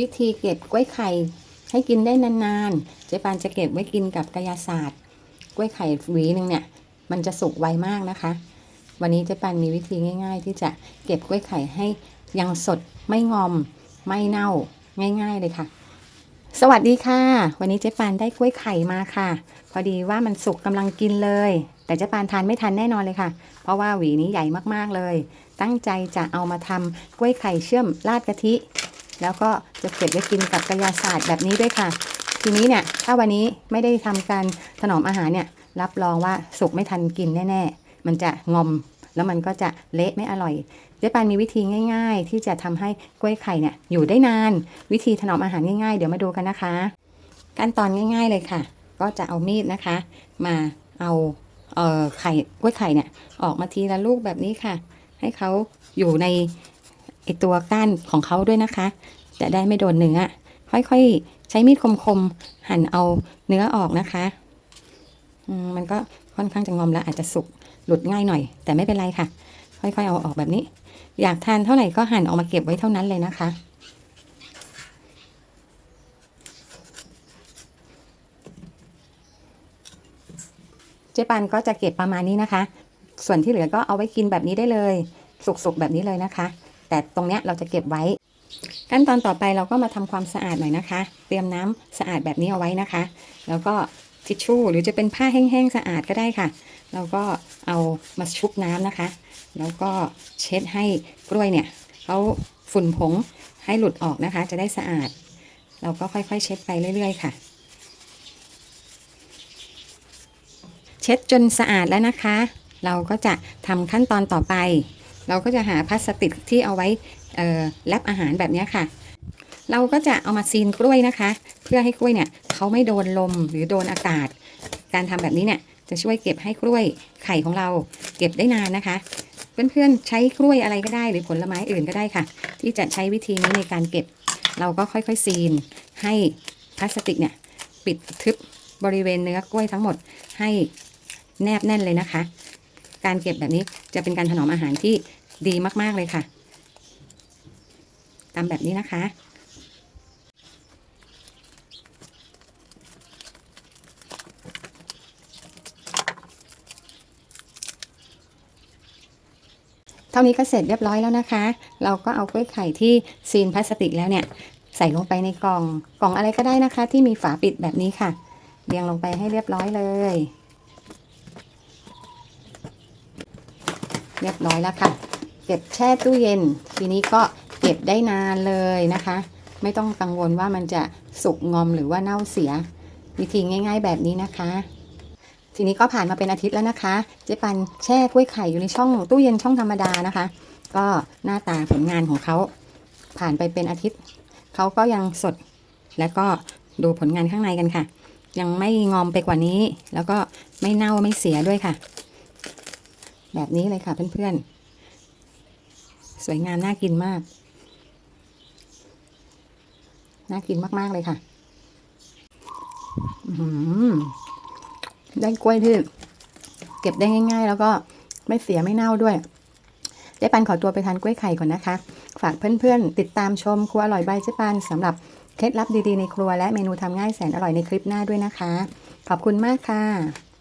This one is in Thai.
วิธีเก็บกล้วยไข่ให้กินได้นานๆ เจ๊ปานจะเก็บไว้กินกับกระยศาสตร์ กล้วยไข่หวีหนึ่งเนี่ย มันจะสุกไวมากนะคะ วันนี้เจ๊ปานมีวิธีง่าย ๆ ที่จะเก็บกล้วยไข่ให้ยังสดไม่งอม ไม่เน่าง่าย ๆเลยค่ะ สวัสดีค่ะ วันนี้เจ๊ปานได้กล้วยไข่มาค่ะ พอดีว่ามันสุกกำลังกินเลย แต่เจ๊ปานทานไม่ทันแน่นอนเลยค่ะ เพราะว่าหวีนี้ใหญ่มากๆเลย ตั้งใจจะเอามาทำกล้วยไข่เชื่อมราดกะทิ แล้วก็จะเก็บไว้กินกับกระยาศาสตร์แบบนี้ด้วยค่ะ ทีนี้เนี่ยถ้าวันนี้ไม่ได้ทำการถนอมอาหารเนี่ยรับรองว่าสุกไม่ทันกินแน่ๆ มันจะงอมแล้วมันก็จะเละไม่อร่อยเจ๊ปานมีวิธีง่าย ๆ ที่จะทำให้กล้วยไข่เนี่ยอยู่ได้นาน วิธีถนอมอาหารง่ายๆ เดี๋ยวมาดูกันนะคะ ขั้นตอนง่าย ๆเลยค่ะ ก็จะเอามีดนะคะ มาเอาเอ่อไข่กล้วยไข่เนี่ยออกมาทีละลูกแบบนี้ค่ะ ให้เขาอยู่ใน ไอตัวก้านของเขาด้วยนะคะ จะได้ไม่โดนเนื้อ ค่อยๆ ใช้มีดคมๆ หั่นเอาเนื้อออกนะคะมมันก็ค่อนข้างจะงอมแล้วอาจจะสุกหลุดง่ายหน่อย แต่ไม่เป็นไรค่ะ ค่อยๆ เอาออกแบบนี้ อยากทานเท่าไหร่ก็หั่นออกมาเก็บไว้เท่านั้นเลยนะคะเจ๊ปันก็จะเก็บประมาณนี้นะคะ ส่วนที่เหลือก็เอาไว้กินแบบนี้ได้เลย สุกๆแบบนี้เลยนะคะ แต่ตรงเนี้ยเราจะเก็บไว้ ขั้นตอนต่อไปเราก็มาทำความสะอาดหน่อยนะคะ เตรียมน้ำสะอาดแบบนี้เอาไว้นะคะ แล้วก็ทิชชู่หรือจะเป็นผ้าแห้งๆสะอาดก็ได้ค่ะ เราก็เอามาชุบน้ำนะคะ แล้วก็เช็ดให้กล้วยเนี่ยเขาฝุ่นผงให้หลุดออกนะคะ จะได้สะอาด เราก็ค่อยๆ เช็ดไปเรื่อย ๆ ค่ะ เช็ดจนสะอาดแล้วนะคะ เราก็จะทำขั้นตอนต่อไป เราก็จะหาพลาสติกที่เอาไว้เอ่อบอาหารแบบนี้ค่ะ เราก็จะเอามาซีนกล้วยนะคะ เพื่อให้กล้วยเนี่ยเขาไม่โดนลมหรือโดนอากาศ การทำแบบนี้เนี่ยจะช่วยเก็บให้กล้วยไข่ของเราเก็บได้นานนะคะ เพื่อนๆใช้กล้วยอะไรก็ได้หรือผลไม้อื่นก็ได้ค่ะ ที่จะใช้วิธีนี้ในการเก็บ เราก็ค่อยๆซีน ให้พลาสติกเนี่ยปิดทึบบริเวณเนื้อกล้วยทั้งหมดให้แนบแน่นเลยนะคะ การเก็บแบบนี้จะเป็นการถนอมอาหารที่ดีมากๆเลยค่ะทำแบบนี้นะคะ เท่านี้ก็เสร็จเรียบร้อยแล้วนะคะ เราก็เอากล้วยไข่ที่ซีนพลาสติกแล้วเนี่ยใส่ลงไปในกล่อง กล่องอะไรก็ได้นะคะ ที่มีฝาปิดแบบนี้ค่ะ เรียงลงไปให้เรียบร้อยเลย เรียบร้อยแล้วค่ะ เก็บแช่ตู้เย็น ทีนี้ก็เก็บได้นานเลยนะคะ ไม่ต้องกังวลว่ามันจะสุกงอมหรือว่าเน่าเสีย วิธีง่าย ๆ แบบนี้นะคะ ทีนี้ก็ผ่านมาเป็นอาทิตย์แล้วนะคะ เจ๊ปันแช่กล้วยไข่อยู่ในช่องตู้เย็นช่องธรรมดานะคะ ก็หน้าตาผลงานของเขาผ่านไปเป็นอาทิตย์เขาก็ยังสดแล้วก็ดูผลงานข้างในกันค่ะ ยังไม่งอมไปกว่านี้ แล้วก็ไม่เน่าไม่เสียด้วยค่ะ แบบนี้เลยค่ะเพื่อนๆ สวยงามน่ากินมาก น่ากินมากๆเลยค่ะได้กล้วยที่เก็บได้ง่ายๆ แล้วก็ไม่เสียไม่เน่าด้วยเจ๊ปันขอตัวไปทานกล้วยไข่ก่อนนะคะ ฝากเพื่อนๆ ติดตามชมครัวอร่อยใบเจ๊ปันสำหรับเคล็ดลับดีๆในครัวและเมนูทำง่ายแสนอร่อยในคลิปหน้าด้วยนะคะ ขอบคุณมากค่ะ